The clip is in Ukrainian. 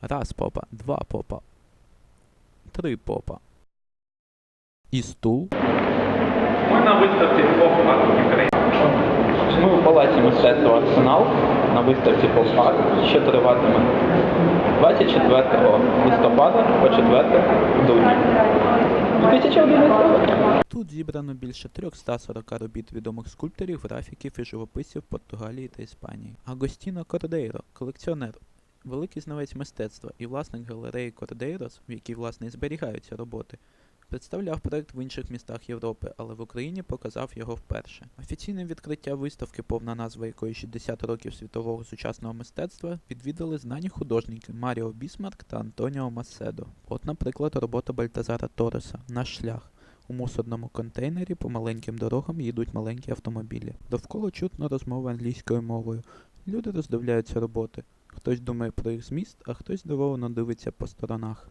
Раз попа, два попа. Три попа. І стул. Ми на виставці поп-арт України. Ми у Палаці мистецтва Арсенал на виставці поп-арт, що триватиме 24 листопада по 4 грудня 2011 Тут зібрано більше 340 робіт відомих скульпторів, графіків і живописців Португалії та Іспанії. Агостіно Кордейро, колекціонер, великий знавець мистецтва і власник галереї Кордейрос, в якій власне і зберігаються роботи, представляв проект в інших містах Європи, але в Україні показав його вперше. Офіційне відкриття виставки, повна назва якої 60 років світового сучасного мистецтва, відвідали знані художники Маріо Бісмарк та Антоніо Маседо. От, наприклад, робота Бальтазара Тореса Наш шлях. У мусорному контейнері по маленьким дорогам їдуть маленькі автомобілі. Довкола чутно розмови англійською мовою. Люди роздивляються роботи. Хтось думає про їх зміст, а хтось здивовано дивиться по сторонах.